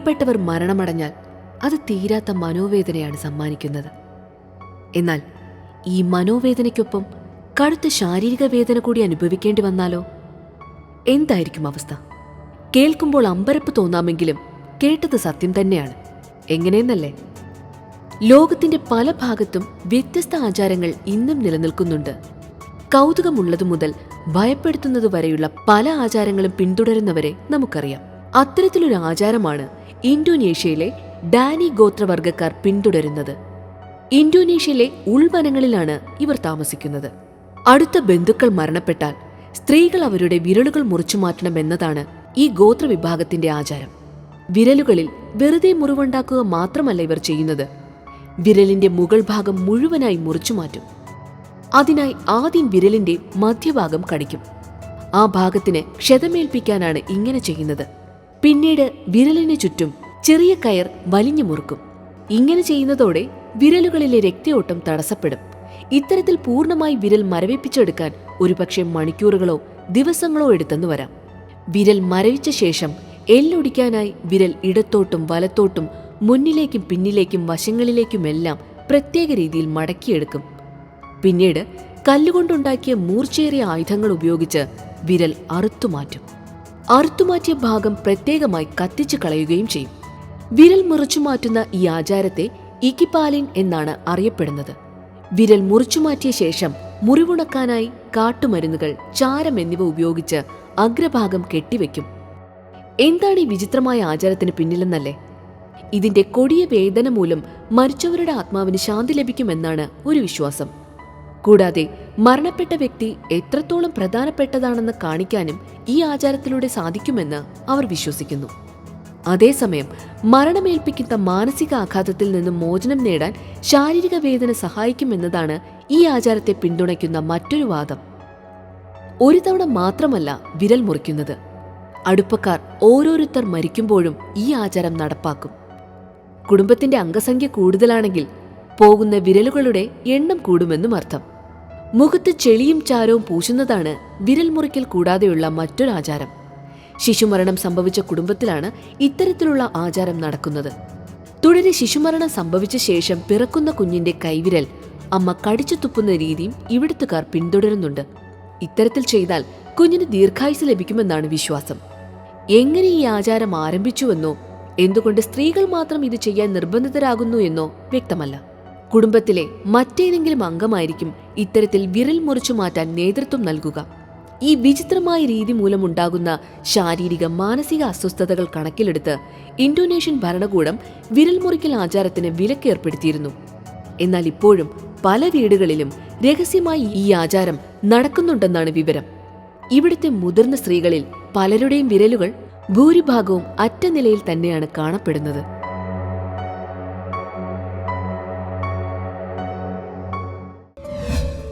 പ്രിയപ്പെട്ടവർ മരണമടഞ്ഞാൽ അത് തീരാത്ത മനോവേദനയാണ് സമ്മാനിക്കുന്നത്. എന്നാൽ ഈ മനോവേദനയ്ക്കൊപ്പം കടുത്ത ശാരീരിക വേദന കൂടി അനുഭവിക്കേണ്ടി വന്നാലോ? എന്തായിരിക്കും അവസ്ഥ? കേൾക്കുമ്പോൾ അമ്പരപ്പ് തോന്നാമെങ്കിലും കേട്ടത് സത്യം തന്നെയാണ്. എങ്ങനെയെന്നല്ലേ? ലോകത്തിന്റെ പല ഭാഗത്തും വ്യത്യസ്ത ആചാരങ്ങൾ ഇന്നും നിലനിൽക്കുന്നുണ്ട്. കൗതുകമുള്ളതു മുതൽ ഭയപ്പെടുത്തുന്നത് വരെയുള്ള പല ആചാരങ്ങളും പിന്തുടരുന്നവരെ നമുക്കറിയാം. അത്തരത്തിലൊരു ആചാരമാണ് ഇന്തോനേഷ്യയിലെ ഡാനി ഗോത്രവർഗക്കാർ പിന്തുടരുന്നത്. ഇന്തോനേഷ്യയിലെ ഉൾവനങ്ങളിലാണ് ഇവർ താമസിക്കുന്നത്. അടുത്ത ബന്ധുക്കൾ മരണപ്പെട്ടാൽ സ്ത്രീകൾ അവരുടെ വിരലുകൾ മുറിച്ചു മാറ്റണമെന്നതാണ് ഈ ഗോത്രവിഭാഗത്തിന്റെ ആചാരം. വിരലുകളിൽ വെറുതെ മുറിവുണ്ടാക്കുക മാത്രമല്ല ഇവർ ചെയ്യുന്നത്. വിരലിന്റെ മുകൾ ഭാഗം മുഴുവനായി മുറിച്ചു മാറ്റും. അതിനായി ആദ്യം വിരലിന്റെ മധ്യഭാഗം കടിക്കും. ആ ഭാഗത്തിന് ക്ഷതമേൽപ്പിക്കാനാണ് ഇങ്ങനെ ചെയ്യുന്നത്. പിന്നീട് വിരലിന് ചുറ്റും ചെറിയ കയർ വലിഞ്ഞു മുറുക്കും. ഇങ്ങനെ ചെയ്യുന്നതോടെ വിരലുകളിലെ രക്തയോട്ടം തടസ്സപ്പെടും. ഇത്തരത്തിൽ പൂർണമായി വിരൽ മരവിപ്പിച്ചെടുക്കാൻ ഒരുപക്ഷെ മണിക്കൂറുകളോ ദിവസങ്ങളോ എടുത്തെന്ന് വരാം. വിരൽ മരവിച്ച ശേഷം എല്ലൊടിക്കാനായി വിരൽ ഇടത്തോട്ടും വലത്തോട്ടും മുന്നിലേക്കും പിന്നിലേക്കും വശങ്ങളിലേക്കുമെല്ലാം പ്രത്യേക രീതിയിൽ മടക്കിയെടുക്കും. പിന്നീട് കല്ലുകൊണ്ടുണ്ടാക്കിയ മൂർച്ചേറിയ ആയുധങ്ങൾ ഉപയോഗിച്ച് വിരൽ അറുത്തുമാറ്റും. അറുത്തുമാറ്റിയ ഭാഗം പ്രത്യേകമായി കത്തിച്ചു കളയുകയും ചെയ്യും. വിരൽ മുറിച്ചു മാറ്റുന്ന ഈ ആചാരത്തെ ഇക്കിപാലിൻ എന്നാണ് അറിയപ്പെടുന്നത്. വിരൽ മുറിച്ചു മാറ്റിയ ശേഷം മുറിവുണക്കാനായി കാട്ടുമരുന്നുകൾ ചാരം എന്നിവ ഉപയോഗിച്ച് അഗ്രഭാഗം കെട്ടിവെക്കും. എന്താണ് ഈ വിചിത്രമായ ആചാരത്തിന് പിന്നിലെന്നല്ലേ? ഇതിന്റെ കൊടിയ വേദന മൂലം മരിച്ചവരുടെ ആത്മാവിന് ശാന്തി ലഭിക്കുമെന്നാണ് ഒരു വിശ്വാസം. കൂടാതെ മരണപ്പെട്ട വ്യക്തി എത്രത്തോളം പ്രധാനപ്പെട്ടതാണെന്ന് കാണിക്കാനും ഈ ആചാരത്തിലൂടെ സാധിക്കുമെന്ന് അവർ വിശ്വസിക്കുന്നു. അതേസമയം മരണമേൽപ്പിക്കുന്ന മാനസിക ആഘാതത്തിൽ നിന്നും മോചനം നേടാൻ ശാരീരിക വേദന സഹായിക്കുമെന്നതാണ് ഈ ആചാരത്തെ പിന്തുണയ്ക്കുന്ന മറ്റൊരു വാദം. ഒരു തവണ മാത്രമല്ല വിരൽ മുറിക്കുന്നത്. അടുപ്പക്കാർ ഓരോരുത്തർ മരിക്കുമ്പോഴും ഈ ആചാരം നടപ്പാക്കും. കുടുംബത്തിന്റെ അംഗസംഖ്യ കൂടുതലാണെങ്കിൽ പോകുന്ന വിരലുകളുടെ എണ്ണം കൂടുമെന്നും അർത്ഥം. മുഖത്ത് ചെളിയും ചാരവും പൂശുന്നതാണ് വിരൽ മുറിക്കൽ കൂടാതെയുള്ള മറ്റൊരാചാരം ശിശുമരണം സംഭവിച്ച കുടുംബത്തിലാണ് ഇത്തരത്തിലുള്ള ആചാരം നടക്കുന്നത്. തുടരെ ശിശുമരണം സംഭവിച്ച ശേഷം പിറക്കുന്ന കുഞ്ഞിന്റെ കൈവിരൽ അമ്മ കടിച്ചു തുപ്പുന്ന രീതിയും ഇവിടുത്തുകാർ പിന്തുടരുന്നുണ്ട്. ഇത്തരത്തിൽ ചെയ്താൽ കുഞ്ഞിന് ദീർഘായുസ് ലഭിക്കുമെന്നാണ് വിശ്വാസം. എങ്ങനെ ഈ ആചാരം ആരംഭിച്ചുവെന്നോ എന്തുകൊണ്ട് സ്ത്രീകൾ മാത്രം ഇത് ചെയ്യാൻ നിർബന്ധിതരാകുന്നു എന്നോ വ്യക്തമല്ല. കുടുംബത്തിലെ മറ്റേതെങ്കിലും അംഗമായിരിക്കും ഇത്തരത്തിൽ വിരൽ മുറിച്ചു മാറ്റാൻ നേതൃത്വം നൽകുക. ഈ വിചിത്രമായ രീതി മൂലമുണ്ടാകുന്ന ശാരീരിക മാനസിക അസ്വസ്ഥതകൾ കണക്കിലെടുത്ത് ഇന്തോനേഷ്യൻ ഭരണകൂടം വിരൽ മുറിക്കൽ ആചാരത്തിന് വിലക്കേർപ്പെടുത്തിയിരുന്നു. എന്നാൽ ഇപ്പോഴും പല വീടുകളിലും രഹസ്യമായി ഈ ആചാരം നടക്കുന്നുണ്ടെന്നാണ് വിവരം. ഇവിടുത്തെ മുതിർന്ന സ്ത്രീകളിൽ പലരുടെയും വിരലുകൾ ഭൂരിഭാഗവും അറ്റ നിലയിൽ തന്നെയാണ് കാണപ്പെടുന്നത്.